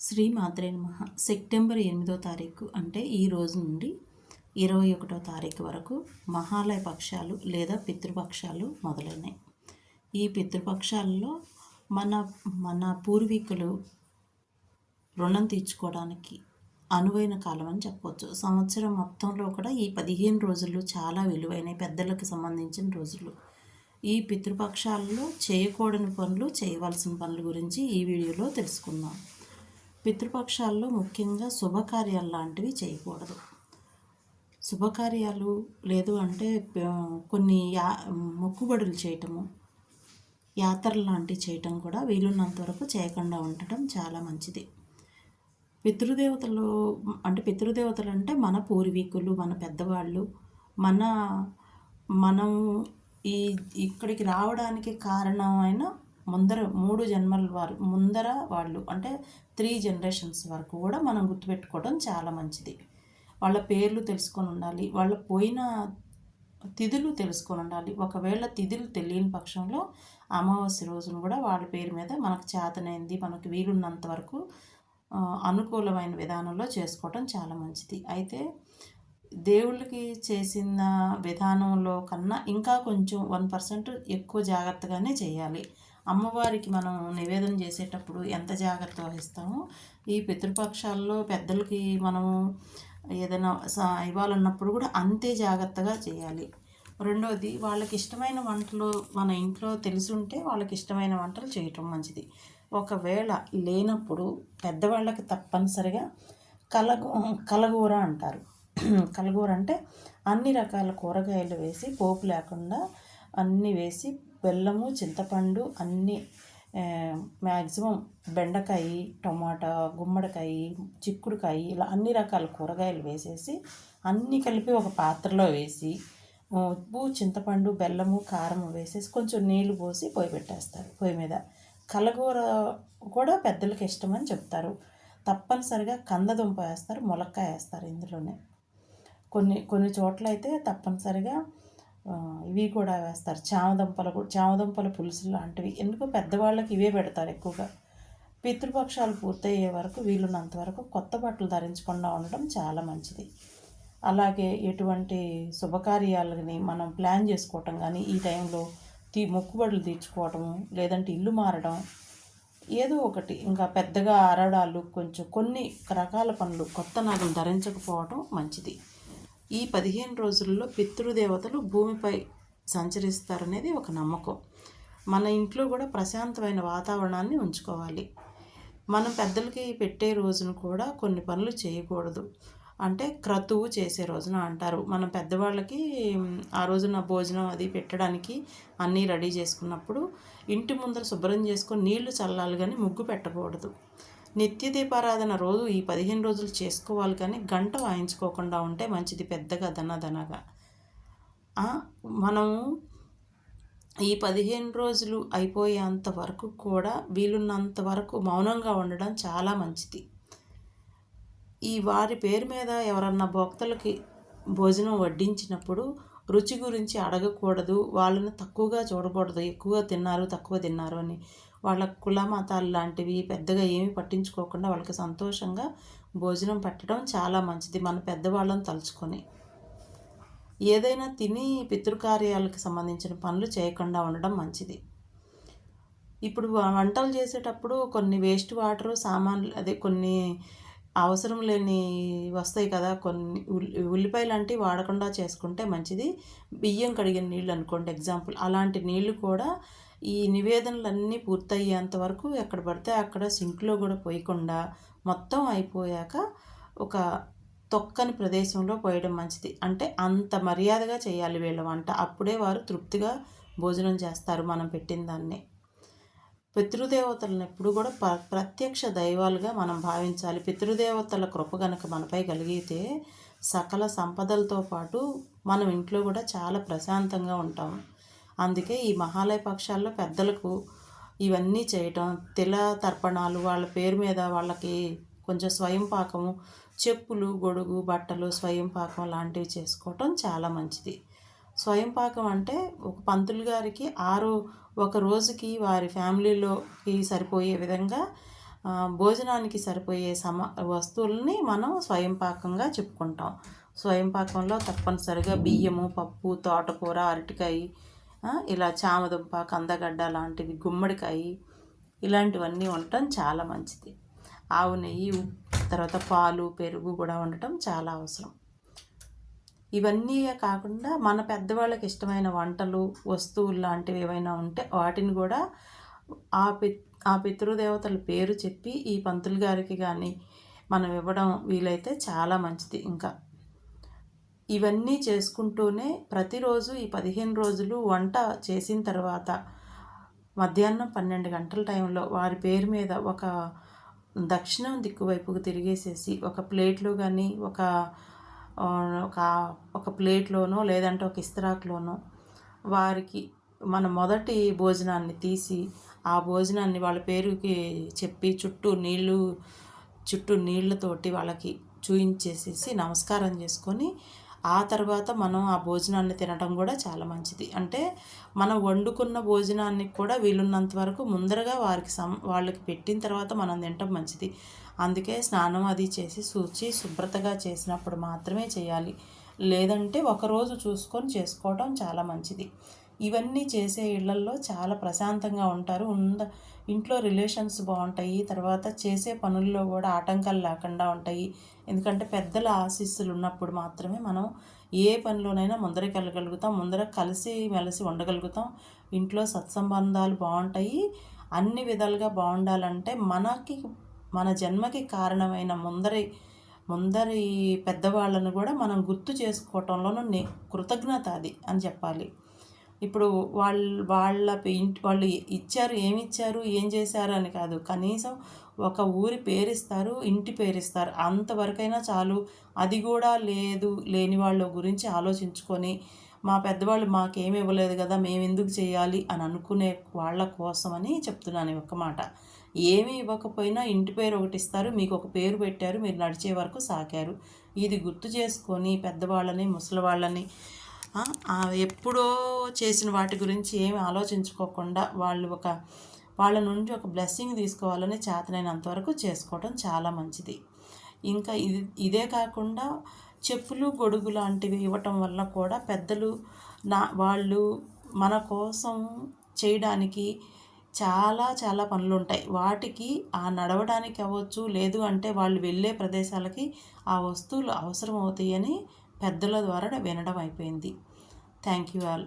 శ్రీ మాత్రే నమ. సెప్టెంబర్ ఎనిమిదో తారీఖు అంటే ఈ రోజు నుండి ఇరవై ఒకటో తారీఖు వరకు మహాలయ పక్షాలు లేదా పితృపక్షాలు మొదలైనాయి. ఈ పితృపక్షాలలో మన మన పూర్వీకులు రుణం తీర్చుకోవడానికి అనువైన కాలం అని చెప్పవచ్చు సంవత్సరం మొత్తంలో కూడా ఈ పదిహేను రోజులు చాలా విలువైనవి పెద్దలకు సంబంధించిన రోజులు. ఈ పితృపక్షాలలో చేయకూడని పనులు చేయవలసిన పనుల గురించి ఈ వీడియోలో తెలుసుకుందాం. పితృపక్షాల్లో ముఖ్యంగా శుభకార్యాలు లాంటివి చేయకూడదు. శుభకార్యాలు లేదు అంటే కొన్ని యా మొక్కుబడులు చేయటము యాత్రలు లాంటివి చేయటం కూడా వీలున్నంత వరకు చేయకుండా ఉండటం చాలా మంచిది. పితృదేవతలు అంటే పితృదేవతలు అంటే మన పూర్వీకులు మన పెద్దవాళ్ళు మన మనం ఈ ఇక్కడికి రావడానికి కారణమైన ముందర మూడు జన్మల వారు ముందర వాళ్ళు అంటే త్రీ జనరేషన్స్ వరకు కూడా మనం గుర్తుపెట్టుకోవడం చాలా మంచిది. వాళ్ళ పేర్లు తెలుసుకొని ఉండాలి వాళ్ళ పోయిన తిథులు తెలుసుకొని ఉండాలి. ఒకవేళ తిథులు తెలియని పక్షంలో అమావాస్య రోజున కూడా వాళ్ళ పేరు మీద మనకు చేతనైంది మనకు వీలున్నంత వరకు అనుకూలమైన విధానంలో చేసుకోవటం చాలా మంచిది. అయితే దేవుళ్ళకి చేసిన విధానంలో కన్నా ఇంకా కొంచెం వన్ పర్సెంట్ ఎక్కువ జాగ్రత్తగానే చేయాలి. అమ్మవారికి మనం నివేదన చేసేటప్పుడు ఎంత జాగ్రత్త వహిస్తామో ఈ పితృపక్షాల్లో పెద్దలకి మనము ఏదైనా స- ఇవ్వాలన్నప్పుడు కూడా అంతే జాగ్రత్తగా చేయాలి. రెండోది వాళ్ళకి ఇష్టమైన వంటలు మన ఇంట్లో తెలిసి వాళ్ళకి ఇష్టమైన వంటలు చేయటం మంచిది. ఒకవేళ లేనప్పుడు పెద్దవాళ్ళకి తప్పనిసరిగా కలగూ కలగూర అంటారు. కలగూర అంటే అన్ని రకాల కూరగాయలు వేసి పోపు లేకుండా అన్నీ వేసి బెల్లము చింతపండు అన్నీ మ్యాక్సిమం బెండకాయ టమాటా గుమ్మడికాయ చిక్కుడుకాయ ఇలా అన్ని రకాల కూరగాయలు వేసేసి అన్నీ కలిపి ఒక పాత్రలో వేసి ఉప్పు చింతపండు బెల్లము కారం వేసేసి కొంచెం నీళ్ళు పోసి పొయ్యి పెట్టేస్తారు పొయ్యి మీద. కలగూర కూడా పెద్దలకి ఇష్టమని చెప్తారు. తప్పనిసరిగా కందదుంప వేస్తారు మొలక్కాయ వేస్తారు ఇందులోనే. కొన్ని కొన్ని చోట్ల అయితే తప్పనిసరిగా ఇవి కూడా వేస్తారు. చామదుంపలు కూడా చామదుంపల పులుసు లాంటివి. ఎందుకో పెద్దవాళ్ళకి ఇవే పెడతారు ఎక్కువగా. పితృపక్షాలు పూర్తయ్యే వరకు వీలున్నంత వరకు కొత్త బట్టలు ధరించకుండా ఉండడం చాలా మంచిది. అలాగే ఎటువంటి శుభకార్యాలని మనం ప్లాన్ చేసుకోవటం కానీ ఈ టైంలో తీ మొక్కుబడులు తీర్చుకోవటము లేదంటే ఇల్లు మారడం ఏదో ఒకటి. ఇంకా పెద్దగా ఆరడాలు కొంచెం కొన్ని రకాల పనులు కొత్త నగలు ధరించకపోవడం మంచిది. ఈ పదిహేను రోజుల్లో పితృదేవతలు భూమిపై సంచరిస్తారనేది ఒక నమ్మకం. మన ఇంట్లో కూడా ప్రశాంతమైన వాతావరణాన్ని ఉంచుకోవాలి. మనం పెద్దలకి పెట్టే రోజున కూడా కొన్ని పనులు చేయకూడదు. అంటే క్రతువు చేసే రోజున అంటారు. మనం పెద్దవాళ్ళకి ఆ రోజున భోజనం అది పెట్టడానికి అన్నీ రెడీ చేసుకున్నప్పుడు ఇంటి ముందర శుభ్రం చేసుకొని నీళ్ళు చల్లాలి కానీ ముగ్గు పెట్టకూడదు. నిత్య దీపారాధన రోజు ఈ పదిహేను రోజులు చేసుకోవాలి కానీ గంట వాయించుకోకుండా ఉంటే మంచిది పెద్దగా దనదనగా మనము ఈ పదిహేను రోజులు అయిపోయేంత వరకు కూడా వీలున్నంత వరకు మౌనంగా ఉండడం చాలా మంచిది. ఈ వారి పేరు మీద ఎవరన్నా భక్తులకి భోజనం వడ్డించినప్పుడు రుచి గురించి అడగకూడదు వాళ్ళని తక్కువగా చూడకూడదు ఎక్కువగా తిన్నారు తక్కువ తిన్నారు అని. వాళ్ళ కుల మతాలు లాంటివి పెద్దగా ఏమీ పట్టించుకోకుండా వాళ్ళకి సంతోషంగా భోజనం పెట్టడం చాలా మంచిది మన పెద్దవాళ్ళని తలుచుకొని. ఏదైనా తిని పితృకార్యాలకు సంబంధించిన పనులు చేయకుండా ఉండడం మంచిది. ఇప్పుడు వంటలు చేసేటప్పుడు కొన్ని వేస్ట్ వాటర్ సామాన్లు అదే కొన్ని అవసరం లేని వస్తాయి కదా కొన్ని ఉల్లి ఉల్లిపాయ లాంటివి వాడకుండా చేసుకుంటే మంచిది. బియ్యం కడిగిన నీళ్ళు అనుకోండి ఎగ్జాంపుల్. అలాంటి నీళ్ళు కూడా ఈ నివేదనలన్నీ పూర్తయ్యేంత వరకు ఎక్కడ పడితే అక్కడ సింక్లో కూడా పోయకుండా మొత్తం అయిపోయాక ఒక తొక్కని ప్రదేశంలో పోయడం మంచిది. అంటే అంత మర్యాదగా చేయాలి వీళ్ళ వంట. అప్పుడే వారు తృప్తిగా భోజనం చేస్తారు మనం పెట్టిన దాన్ని. పితృదేవతలను ఎప్పుడు కూడా ప ప్రత్యక్ష దైవాలుగా మనం భావించాలి. పితృదేవతల కృప గనక మనపై కలిగితే సకల సంపదలతో పాటు మనం ఇంట్లో కూడా చాలా ప్రశాంతంగా ఉంటాం. అందుకే ఈ మహాలయ పక్షాల్లో పెద్దలకు ఇవన్నీ చేయటం తిల తర్పణాలు వాళ్ళ పేరు మీద వాళ్ళకి కొంచెం స్వయం పాకము చెప్పులు గొడుగు బట్టలు స్వయం పాకం లాంటివి చేసుకోవటం చాలా మంచిది. స్వయం పాకం అంటే ఒక పంతులు గారికి ఆరు ఒక రోజుకి వారి ఫ్యామిలీలోకి సరిపోయే విధంగా భోజనానికి సరిపోయే సమ వస్తువుల్ని మనం స్వయం పాకంగా చెప్పుకుంటాం. స్వయం పాకంలో తప్పనిసరిగా బియ్యము పప్పు తోటకూర అరటికాయ ఇలా చామదుంప కందగడ్డ లాంటివి గుమ్మడికాయ ఇలాంటివన్నీ ఉండటం చాలా మంచిది. ఆవు నెయ్యి తర్వాత పాలు పెరుగు కూడా ఉండటం చాలా అవసరం. ఇవన్నీ కాకుండా మన పెద్దవాళ్ళకి ఇష్టమైన వంటలు వస్తువులు లాంటివి ఏవైనా ఉంటే వాటిని కూడా ఆ పి ఆ పితృదేవతల పేరు చెప్పి ఈ పంతులు గారికి కానీ మనం ఇవ్వడం వీలైతే చాలా మంచిది. ఇంకా ఇవన్నీ చేసుకుంటూనే ప్రతిరోజు ఈ పదిహేను రోజులు వంట చేసిన తర్వాత మధ్యాహ్నం పన్నెండు గంటల టైంలో వారి పేరు మీద ఒక దక్షిణం దిక్కు వైపుకు తిరిగేసేసి ఒక ప్లేట్లో కానీ ఒక ఒక ఒక ప్లేట్లోనో లేదంటే ఒక ఇస్తరాకులోనో వారికి మన మొదటి భోజనాన్ని తీసి ఆ భోజనాన్ని వాళ్ళ పేరుకి చెప్పి చుట్టూ నీళ్ళు చుట్టూ నీళ్ళతోటి వాళ్ళకి చూయించేసేసి నమస్కారం చేసుకొని ఆ తర్వాత మనం ఆ భోజనాన్ని తినడం కూడా చాలా మంచిది. అంటే మనం వండుకున్న భోజనాన్ని కూడా వీలున్నంత వరకు ముందరగా వారికి సం వాళ్ళకి పెట్టిన తర్వాత మనం తినటం మంచిది. అందుకే స్నానం అది చేసి శుచి శుభ్రతగా చేసినప్పుడు మాత్రమే చేయాలి. లేదంటే ఒకరోజు చూసుకొని చేసుకోవడం చాలా మంచిది. ఇవన్నీ చేసే ఇళ్ళల్లో చాలా ప్రశాంతంగా ఉంటారు. ఉంద ఇంట్లో రిలేషన్స్ బాగుంటాయి. తర్వాత చేసే పనుల్లో కూడా ఆటంకాలు లేకుండా ఉంటాయి. ఎందుకంటే పెద్దల ఆశీస్సులు ఉన్నప్పుడు మాత్రమే మనం ఏ పనిలోనైనా ముందరకెళ్ళగలుగుతాం ముందర కలిసి మెలిసి ఉండగలుగుతాం. ఇంట్లో సత్సంబంధాలు బాగుంటాయి. అన్ని విధాలుగా బాగుండాలంటే మనకి మన జన్మకి కారణమైన ముందరి ముందరి పెద్దవాళ్ళను కూడా మనం గుర్తు చేసుకోవటంలోనూ నే కృతజ్ఞత అది అని చెప్పాలి. ఇప్పుడు వాళ్ళు వాళ్ళ ఇంటి వాళ్ళు ఇచ్చారు ఏమి ఇచ్చారు ఏం చేశారు అని కాదు. కనీసం ఒక ఊరి పేరిస్తారు ఇంటి పేరిస్తారు. అంతవరకైనా చాలు. అది కూడా లేదు లేని వాళ్ళ గురించి ఆలోచించుకొని మా పెద్దవాళ్ళు మాకేమి ఇవ్వలేదు కదా మేము ఎందుకు చేయాలి అని అనుకునే వాళ్ళ కోసమని చెప్తున్నాను ఒక మాట. ఏమీ ఇవ్వకపోయినా ఇంటి పేరు ఒకటి ఇస్తారు మీకు ఒక పేరు పెట్టారు మీరు నడిచే వరకు సాకారు ఇది గుర్తు చేసుకొని పెద్దవాళ్ళని ముసలివాళ్ళని వాళ్ళని ఎప్పుడో చేసిన వాటి గురించి ఏమి ఆలోచించుకోకుండా వాళ్ళు ఒక వాళ్ళ నుండి ఒక బ్లెస్సింగ్ తీసుకోవాలని చేతనైనంతవరకు చేసుకోవడం చాలా మంచిది. ఇంకా ఇది ఇదే కాకుండా చెప్పులు గొడుగు లాంటివి ఇవ్వటం వల్ల కూడా పెద్దలు నా వాళ్ళు మన కోసం చేయడానికి చాలా చాలా పనులు ఉంటాయి వాటికి ఆ నడవడానికి అవ్వచ్చు లేదు అంటే వాళ్ళు వెళ్ళే ప్రదేశాలకి ఆ వస్తువులు అవసరం అవుతాయని పెద్దల ద్వారా వినడం అయిపోయింది. Thank you all.